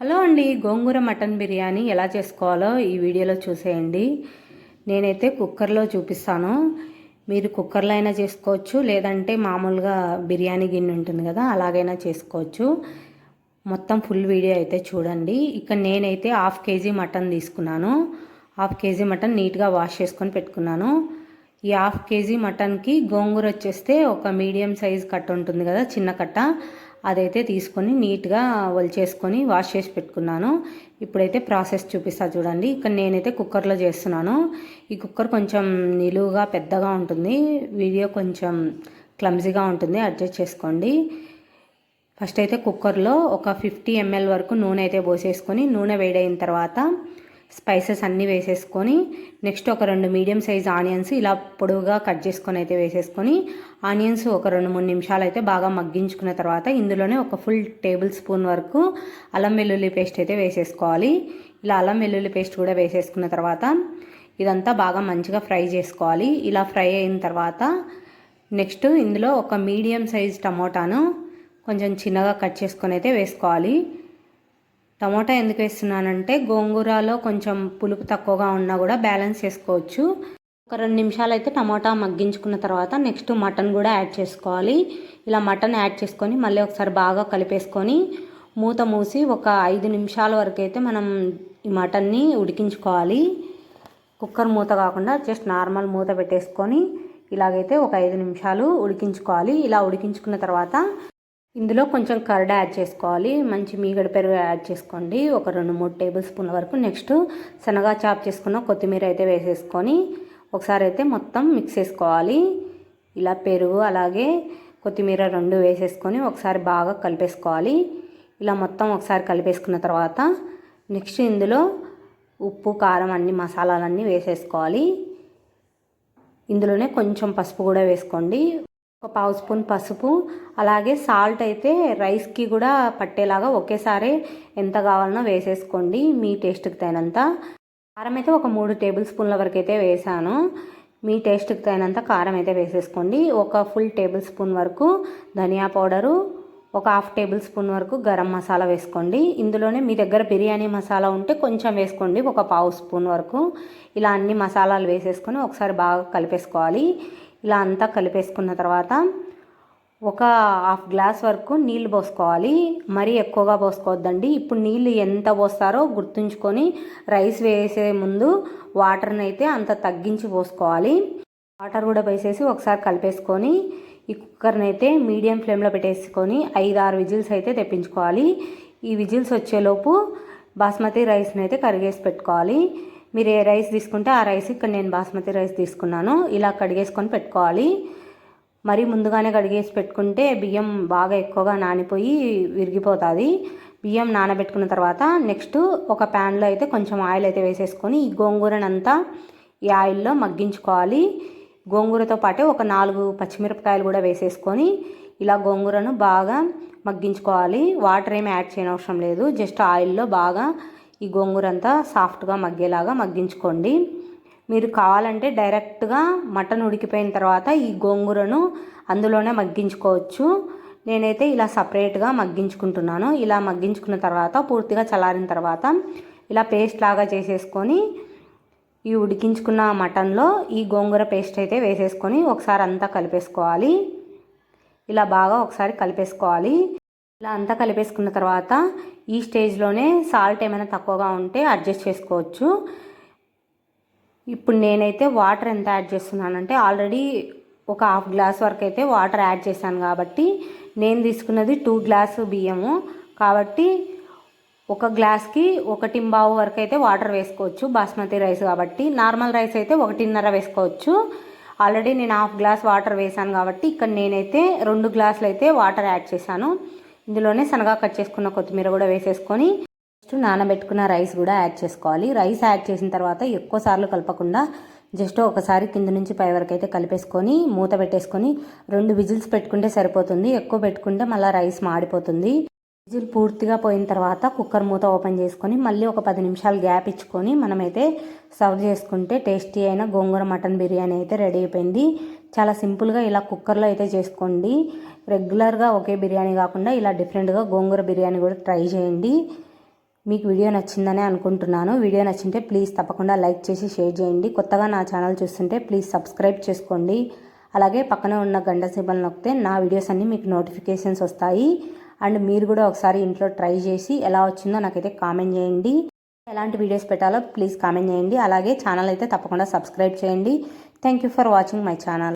Hello అండి గోంగూర mutton biryani ఎలా చేసుకోవాలో ఈ వీడియోలో చూసేయండి. నేనైతే కుక్కర్లో చూపిస్తాను. మీరు కుక్కర్లో అయినా చేసుకోవచ్చు లేదంటే మామూలుగా బిర్యానీ గిన్నె ఉంటుంది కదా అలాగైనా చేసుకోవచ్చు. మొత్తం ఫుల్ వీడియో అయితే చూడండి. ఇక్కడ నేనైతే హాఫ్ కేజీ మటన్ తీసుకున్నాను. హాఫ్ కేజీ మటన్ నీట్గా వాష్ చేసుకొని పెట్టుకున్నాను. ఈ హాఫ్ కేజీ మటన్కి గోంగూర వచ్చేస్తే ఒక మీడియం సైజ్ కట్ట ఉంటుంది కదా చిన్న కట్ట. అదైతే తీసుకొని నీట్గా వలిచేసుకొని వాష్ చేసి పెట్టుకున్నాను. ఇప్పుడైతే ప్రాసెస్ చూపిస్తా చూడండి. ఇక్కడ నేనైతే కుక్కర్లో చేస్తున్నాను. ఈ కుక్కర్ కొంచెం నిలువుగా పెద్దగా ఉంటుంది. వీడియో కొంచెం క్లమ్జీగా ఉంటుంది. అడ్జస్ట్ చేసుకోండి. ఫస్ట్ అయితే కుక్కర్లో ఒక ఫిఫ్టీ ఎంఎల్ వరకు నూనె అయితే పోసేసుకొని నూనె వేడైన తర్వాత స్పైసెస్ అన్నీ వేసేసుకొని నెక్స్ట్ ఒక రెండు మీడియం సైజ్ ఆనియన్స్ ఇలా పొడవుగా కట్ చేసుకొని అయితే వేసేసుకొని ఆనియన్స్ ఒక రెండు మూడు నిమిషాలు అయితే బాగా మగ్గించుకున్న తర్వాత ఇందులోనే ఒక ఫుల్ టేబుల్ స్పూన్ వరకు అల్లం వెల్లుల్లి పేస్ట్ అయితే వేసేసుకోవాలి. ఇలా అల్లం వెల్లుల్లి పేస్ట్ కూడా వేసేసుకున్న తర్వాత ఇదంతా బాగా మంచిగా ఫ్రై చేసుకోవాలి. ఇలా ఫ్రై అయిన తర్వాత నెక్స్ట్ ఇందులో ఒక మీడియం సైజ్ టమోటాను కొంచెం చిన్నగా కట్ చేసుకొని అయితే వేసుకోవాలి. టమోటా ఎందుకు వేస్తున్నానంటే గోంగూరలో కొంచెం పులుపు తక్కువగా ఉన్నా కూడా బ్యాలెన్స్ చేసుకోవచ్చు. ఒక రెండు నిమిషాలు అయితే టమోటా మగ్గించుకున్న తర్వాత నెక్స్ట్ మటన్ కూడా యాడ్ చేసుకోవాలి. ఇలా మటన్ యాడ్ చేసుకొని మళ్ళీ ఒకసారి బాగా కలిపేసుకొని మూత మూసి ఒక ఐదు నిమిషాల వరకు అయితే మనం ఈ మటన్ని ఉడికించుకోవాలి. కుక్కర్ మూత కాకుండా జస్ట్ నార్మల్ మూత పెట్టేసుకొని ఇలాగైతే ఒక ఐదు నిమిషాలు ఉడికించుకోవాలి. ఇలా ఉడికించుకున్న తర్వాత ఇందులో కొంచెం కర్డ్ యాడ్ చేసుకోవాలి. మంచి మీగడ పెరుగు యాడ్ చేసుకోండి. ఒక రెండు మూడు టేబుల్ స్పూన్ల వరకు నెక్స్ట్ శనగా చాప్ చేసుకున్న కొత్తిమీర అయితే వేసేసుకొని ఒకసారి అయితే మొత్తం మిక్స్ చేసుకోవాలి. ఇలా పెరుగు అలాగే కొత్తిమీర రెండు వేసేసుకొని ఒకసారి బాగా కలిపేసుకోవాలి. ఇలా మొత్తం ఒకసారి కలిపేసుకున్న తర్వాత నెక్స్ట్ ఇందులో ఉప్పు కారం అన్ని మసాలాలన్నీ వేసేసుకోవాలి. ఇందులోనే కొంచెం పసుపు కూడా వేసుకోండి. ఒక పావు స్పూన్ పసుపు అలాగే సాల్ట్ అయితే రైస్కి కూడా పట్టేలాగా ఒకేసారి ఎంత కావాలనో వేసేసుకోండి మీ టేస్ట్కి తగినంత. కారం అయితే ఒక మూడు టేబుల్ స్పూన్ల వరకు అయితే వేసాను. మీ టేస్ట్కి తగినంత కారం అయితే వేసేసుకోండి. ఒక ఫుల్ టేబుల్ స్పూన్ వరకు ధనియా పౌడరు ఒక హాఫ్ టేబుల్ స్పూన్ వరకు గరం మసాలా వేసుకోండి. ఇందులోనే మీ దగ్గర బిర్యానీ మసాలా ఉంటే కొంచెం వేసుకోండి ఒక పావు స్పూన్ వరకు. ఇలా అన్ని మసాలాలు వేసేసుకొని ఒకసారి బాగా కలిపేసుకోవాలి. ఇలా అంతా కలిపేసుకున్న తర్వాత ఒక హాఫ్ గ్లాస్ వరకు నీళ్ళు పోసుకోవాలి. మరీ ఎక్కువగా పోసుకోవద్దండి. ఇప్పుడు నీళ్ళు ఎంత పోస్తారో గుర్తుంచుకొని రైస్ వేసే ముందు వాటర్ని అయితే అంత తగ్గించి పోసుకోవాలి. వాటర్ కూడా వేసేసి ఒకసారి కలిపేసుకొని ఈ కుక్కర్ని అయితే మీడియం ఫ్లేమ్లో పెట్టేసుకొని ఐదు ఆరు విజిల్స్ అయితే తెప్పించుకోవాలి. ఈ విజిల్స్ వచ్చేలోపు బాస్మతి రైస్ని అయితే కరిగేసి పెట్టుకోవాలి. మీరు ఏ రైస్ తీసుకుంటే ఆ రైస్ ఇక్కడ నేను బాస్మతి రైస్ తీసుకున్నాను. ఇలా కడిగేసుకొని పెట్టుకోవాలి. మరి ముందుగానే కడిగేసి పెట్టుకుంటే బియ్యం బాగా ఎక్కువగా నానిపోయి విరిగిపోతుంది. బియ్యం నానబెట్టుకున్న తర్వాత నెక్స్ట్ ఒక ప్యాన్లో అయితే కొంచెం ఆయిల్ అయితే వేసేసుకొని ఈ గోంగూరనంతా ఈ ఆయిల్లో మగ్గించుకోవాలి. గోంగూరతో పాటే ఒక నాలుగు పచ్చిమిరపకాయలు కూడా వేసేసుకొని ఇలా గోంగూరను బాగా మగ్గించుకోవాలి. వాటర్ ఏమి యాడ్ చేయనవసరం లేదు. జస్ట్ ఆయిల్లో బాగా ఈ గోంగూర అంతా సాఫ్ట్గా మగ్గేలాగా మగ్గించుకోండి. మీరు కావాలంటే డైరెక్ట్గా మటన్ ఉడికిపోయిన తర్వాత ఈ గోంగూరను అందులోనే మగ్గించుకోవచ్చు. నేనైతే ఇలా సపరేట్గా మగ్గించుకుంటున్నాను. ఇలా మగ్గించుకున్న తర్వాత పూర్తిగా చల్లారిన తర్వాత ఇలా పేస్ట్ లాగా చేసేసుకొని ఈ ఉడికించుకున్న మటన్లో ఈ గోంగూర పేస్ట్ అయితే వేసేసుకొని ఒకసారి అంతా కలిపేసుకోవాలి. ఇలా బాగా ఒకసారి కలిపేసుకోవాలి. ఇలా అంతా కలిపేసుకున్న తర్వాత ఈ స్టేజ్లోనే సాల్ట్ ఏమైనా తక్కువగా ఉంటే అడ్జస్ట్ చేసుకోవచ్చు. ఇప్పుడు నేనైతే వాటర్ ఎంత యాడ్ చేస్తున్నానంటే ఆల్రెడీ ఒక హాఫ్ గ్లాస్ వరకు అయితే వాటర్ యాడ్ చేశాను కాబట్టి నేను తీసుకున్నది టూ గ్లాసు బియ్యము. కాబట్టి ఒక గ్లాస్కి ఒకటింబావు వరకు అయితే వాటర్ వేసుకోవచ్చు బాస్మతి రైస్ కాబట్టి. నార్మల్ రైస్ అయితే ఒకటిన్నర వేసుకోవచ్చు. ఆల్రెడీ నేను హాఫ్ గ్లాస్ వాటర్ వేసాను కాబట్టి ఇక్కడ నేనైతే రెండు గ్లాసులు అయితే వాటర్ యాడ్ చేశాను. ఇందులోనే సనగా కట్ చేసుకున్న కొత్తిమీర కూడా వేసేసుకొని నెక్స్ట్ నానబెట్టుకున్న రైస్ కూడా యాడ్ చేసుకోవాలి. రైస్ యాడ్ చేసిన తర్వాత ఎక్కువ సార్లు కలపకుండా జస్ట్ ఒకసారి కింద నుంచి పై వరకు అయితే కలిపేసుకొని మూత పెట్టేసుకొని రెండు విజిల్స్ పెట్టుకుంటే సరిపోతుంది. ఎక్కువ పెట్టుకుంటే మళ్ళీ రైస్ మాడిపోతుంది. విజిల్ పూర్తిగా పోయిన తర్వాత కుక్కర్ మూత ఓపెన్ చేసుకొని మళ్ళీ ఒక పది నిమిషాలు గ్యాప్ ఇచ్చుకొని మనమైతే సర్వ్ చేసుకుంటే టేస్టీ అయిన గోంగూర మటన్ బిర్యానీ అయితే రెడీ అయిపోయింది. చాలా సింపుల్గా ఇలా కుక్కర్లో అయితే చేసుకోండి. రెగ్యులర్గా ఒకే బిర్యానీ కాకుండా ఇలా డిఫరెంట్గా గోంగూర బిర్యానీ కూడా ట్రై చేయండి. మీకు వీడియో నచ్చిందని అనుకుంటున్నాను. వీడియో నచ్చింటే ప్లీజ్ తప్పకుండా లైక్ చేసి షేర్ చేయండి. కొత్తగా నా ఛానల్ చూస్తుంటే ప్లీజ్ సబ్స్క్రైబ్ చేసుకోండి. అలాగే పక్కనే ఉన్న గంట సింబల్ నొక్కితే నా వీడియోస్ అన్నీ మీకు నోటిఫికేషన్స్ వస్తాయి. అండ్ మీరు కూడా ఒకసారి ఇంట్లో ట్రై చేసి ఎలా వచ్చిందో నాకైతే కామెంట్ చేయండి. ఎలాంటి వీడియోస్ పెట్టాలో ప్లీజ్ కామెంట్ చేయండి. అలాగే ఛానల్ అయితే తప్పకుండా సబ్స్క్రైబ్ చేయండి. Thank you for watching my channel